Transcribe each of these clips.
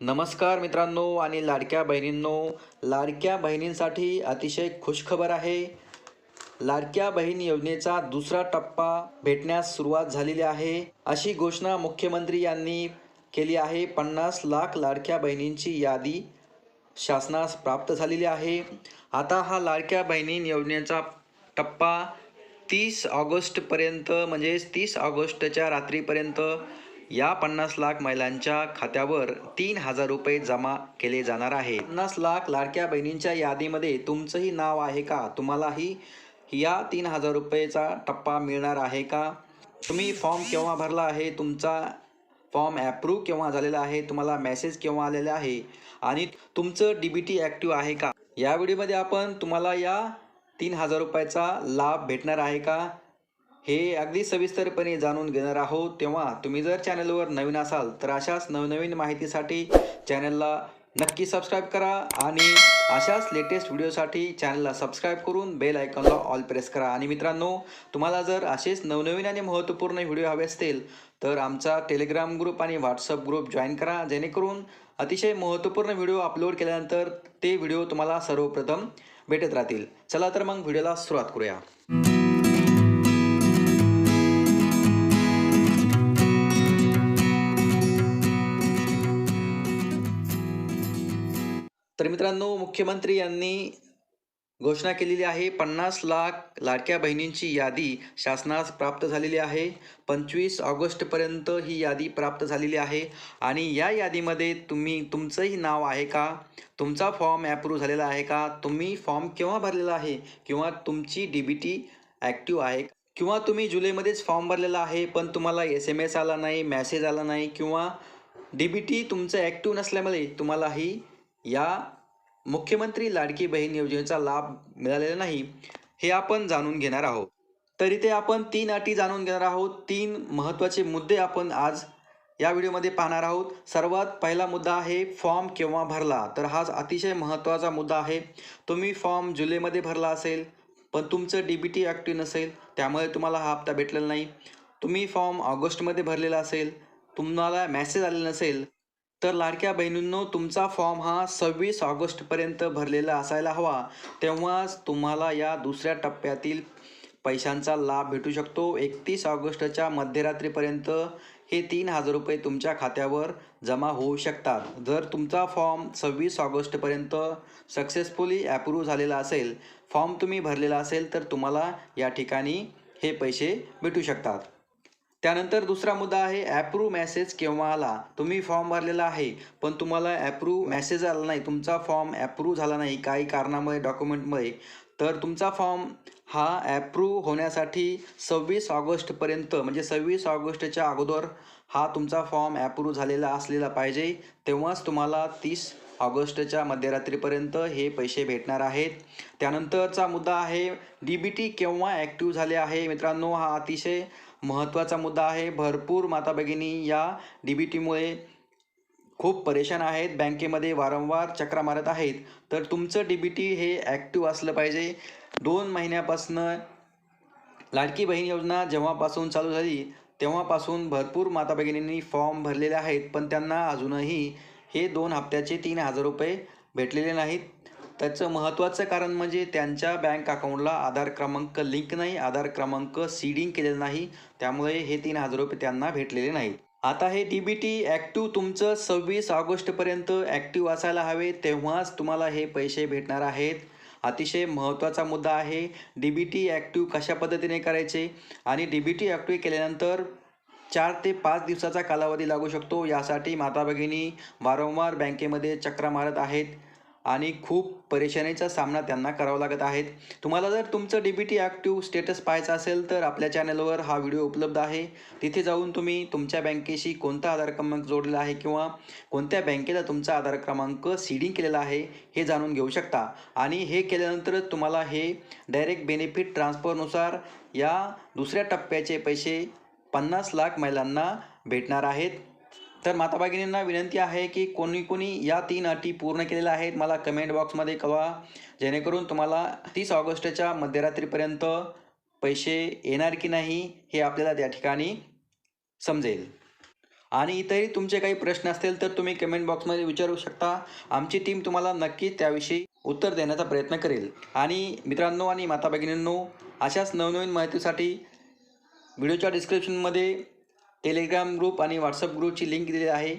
नमस्कार मित्रांनो आणि लाडक्या बहिणींनो. लाडक्या बहिणींसाठी अतिशय खुशखबर आहे. लाडक्या बहीण योजनेचा दुसरा टप्पा भेटण्यास सुरुवात झालेली आहे. अशी घोषणा मुख्यमंत्री यांनी केली आहे. पन्नास लाख लाडक्या बहिणींची यादी शासनास प्राप्त झालेली आहे. आता हा लाडक्या बहिणी योजनेचा टप्पा तीस ऑगस्टपर्यंत म्हणजेच तीस ऑगस्टच्या रात्रीपर्यंत या पन्नास लाख महिलांच्या खात्यावर तीन हजार रुपये जमा केले जाणार आहे. पन्नास लाख लाडक्या बहिणींच्या यादीमध्ये तुमचंही नाव आहे का? तुम्हालाही या तीन हजार रुपयेचा टप्पा मिळणार आहे का? तुम्ही फॉर्म केव्हा भरला आहे? तुमचा फॉर्म ॲप्रूव्ह केव्हा झालेला आहे? तुम्हाला मेसेज केव्हा आलेला आहे? आणि तुमचं डी बी टी ॲक्टिव्ह आहे का? या व्हिडिओमध्ये आपण तुम्हाला या तीन हजार रुपयाचा लाभ भेटणार आहे का? हे अगदी सविस्तरपणे जाणून घेणार आहोत. तेव्हा तुम्ही जर चॅनलवर नवीन असाल तर अशाच नवनवीन माहितीसाठी चॅनलला नक्की सबस्क्राईब करा आणि अशाच लेटेस्ट व्हिडिओसाठी चॅनलला सबस्क्राईब करून बेल आयकॉनला ऑल प्रेस करा. आणि मित्रांनो तुम्हाला जर असेच नवनवीन आणि महत्त्वपूर्ण व्हिडिओ हवे असतील तर आमचा टेलिग्राम ग्रुप आणि व्हॉट्सअप ग्रुप जॉईन करा. जेणेकरून अतिशय महत्त्वपूर्ण व्हिडिओ अपलोड केल्यानंतर ते व्हिडिओ तुम्हाला सर्वप्रथम भेटत राहतील. चला तर मग व्हिडिओला सुरुवात करूया. मित्रांनो मुख्यमंत्री यांनी घोषणा केलेली आहे पन्नास लाख लाडक्या बहिणींची यादी शासनास प्राप्त झालेली आहे. पंचवीस ऑगस्टपर्यंत ही यादी प्राप्त झालेली आहे. आणि या यादीमध्ये तुम्ही तुमचंही नाव आहे का? तुमचा फॉर्म ॲप्रूव्ह झालेला आहे का? तुम्ही फॉर्म केव्हा भरलेला आहे? किंवा तुमची डी बी टी ॲक्टिव्ह आहे किंवा तुम्ही जुलैमध्येच फॉर्म भरलेला आहे पण तुम्हाला एस एम एस आला नाही मॅसेज आला नाही किंवा डी बी टी तुमचं ॲक्टिव्ह नसल्यामुळे तुम्हालाही या मुख्यमंत्री लाडकी बहीण योजनेचा लाभ मिळालेला नाही हे आपण जाणून घेणार आहोत. तरी ते आपण तीन अटी जाणून घेणार आहोत. तीन महत्त्वाचे मुद्दे आपण आज या व्हिडिओमध्ये पाहणार आहोत. सर्वात पहिला मुद्दा आहे फॉर्म केव्हा भरला? तर हा अतिशय महत्त्वाचा मुद्दा आहे. तुम्ही फॉर्म जुलैमध्ये भरला असेल पण तुमचं डी बी टी ॲक्टिव्ह नसेल त्यामुळे तुम्हाला हा हप्ता भेटलेला नाही. तुम्ही फॉर्म ऑगस्टमध्ये भरलेला असेल तुम्हाला मॅसेज आलेला नसेल तर लाडक्या बहिणींनो तुमचा फॉर्म हा सव्वीस ऑगस्टपर्यंत भरलेला असायला हवा. तेव्हाच तुम्हाला या दुसऱ्या टप्प्यातील पैशांचा लाभ भेटू शकतो. एकतीस ऑगस्टच्या मध्यरात्रीपर्यंत हे तीन हजार रुपये तुमच्या खात्यावर जमा होऊ शकतात. जर तुमचा फॉर्म सव्वीस ऑगस्टपर्यंत सक्सेसफुली ॲप्रूव्ह झालेला असेल फॉर्म तुम्ही भरलेला असेल तर तुम्हाला या ठिकाणी हे पैसे भेटू शकतात. त्यानंतर दुसरा मुद्दा आहे ॲप्रूव्ह मेसेज केव्हा आला तुम्ही फॉर्म भरलेला आहे पण तुम्हाला ॲप्रूव्ह मेसेज आला नाही तुमचा फॉर्म ॲप्रूव्ह झाला नाही काही कारणामुळे डॉक्युमेंटमुळे तर तुमचा फॉर्म हा ॲप्रूव्ह होण्यासाठी सव्वीस ऑगस्टपर्यंत म्हणजे सव्वीस ऑगस्टच्या अगोदर हा तुमचा फॉर्म ॲप्रूव्ह झालेला असलेला पाहिजे तेव्हाच तुम्हाला तीस ऑगस्टच्या मध्यरात्रीपर्यंत हे पैसे भेटणार आहेत. त्यानंतरचा मुद्दा आहे डी बी टी केव्हा ॲक्टिव्ह झाले आहे? मित्रांनो हा अतिशय महत्त्वाचा मुद्दा आहे. भरपूर माता भगिनी या डी बी टीमुळे खूप परेशान आहेत. बँकेमध्ये वारंवार चक्रा मारत आहेत. तर तुमचं डी बी टी हे ॲक्टिव्ह असलं पाहिजे. दोन महिन्यापासनं लाडकी बहीण योजना जेव्हापासून चालू झाली तेव्हापासून भरपूर माता भगिनींनी फॉर्म भरलेले आहेत. पण त्यांना अजूनही हे दोन हप्त्याचे तीन हजार रुपये भेटलेले नाहीत. त्याचं महत्त्वाचं कारण म्हणजे त्यांच्या बँक अकाउंटला आधार क्रमांक लिंक नाही आधार क्रमांक सीडिंग केलेलं नाही त्यामुळे हे तीन हजार रुपये त्यांना भेटलेले नाहीत. आता हे डी बी टी ॲक्टिव्ह तुमचं सव्वीस ऑगस्टपर्यंत ॲक्टिव्ह असायला हवे तेव्हाच तुम्हाला हे पैसे भेटणार आहेत. अतिशय महत्त्वाचा मुद्दा आहे डी बी टी ॲक्टिव्ह कशा पद्धतीने करायचे? आणि डी बी टी ॲक्टिव्ह केल्यानंतर चार ते पाच दिवसाचा कालावधी लागू शकतो यासाठी माता भगिनी वारंवार बँकेमध्ये चक्रा मारत आहेत. आणि खूप परेशानीचा सामना त्यांना करावा लागत आहेत तुम्हाला जर तुमचं D B T active status पाहायचं असेल तर आपल्या चॅनलवर हा व्हिडिओ उपलब्ध आहे. तिथे जाऊन तुम्ही तुमच्या बँकेशी कोणता आधार क्रमांक जोडलेला आहे किंवा कोणत्या बँकेला तुमचा आधार क्रमांक सीडिंग केलेला आहे हे जाणून घेऊ शकता. आणि हे केल्यानंतरच तुम्हाला हे डायरेक्ट बेनिफिट ट्रान्सफरनुसार या दुसऱ्या टप्प्याचे पैसे पन्नास लाख महिलांना भेटणार आहेत. तर माता भगिनींना विनंती आहे की कोणी कोणी या तीन अटी पूर्ण केलेल्या आहेत. मला कमेंट बॉक्समध्ये कळवा. जेणेकरून तुम्हाला तीस ऑगस्टच्या मध्यरात्रीपर्यंत पैसे येणार की नाही हे आपल्याला त्या ठिकाणी समजेल. आणि इतरही तुमचे काही प्रश्न असतील तर तुम्ही कमेंट बॉक्समध्ये विचारू शकता. आमची टीम तुम्हाला नक्कीच त्याविषयी उत्तर देण्याचा प्रयत्न करेल. आणि मित्रांनो आणि माता भगिनींनो अशाच नवनवीन माहितीसाठी व्हिडिओच्या डिस्क्रिप्शनमध्ये टेलिग्राम ग्रुप आणि व्हॉट्सअप ग्रुपची लिंक दिलेली आहे.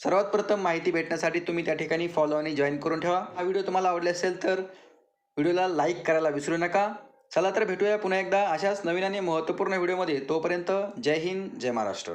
सर्वात प्रथम माहिती भेटण्यासाठी तुम्ही त्या ठिकाणी फॉलो आणि जॉईन करून ठेवा. हा व्हिडिओ तुम्हाला आवडला असेल तर व्हिडिओला लाईक करायला विसरू नका. चला तर भेटूया पुन्हा एकदा अशाच नवीन आणि महत्त्वपूर्ण व्हिडिओमध्ये तोपर्यंत जय हिंद जय महाराष्ट्र.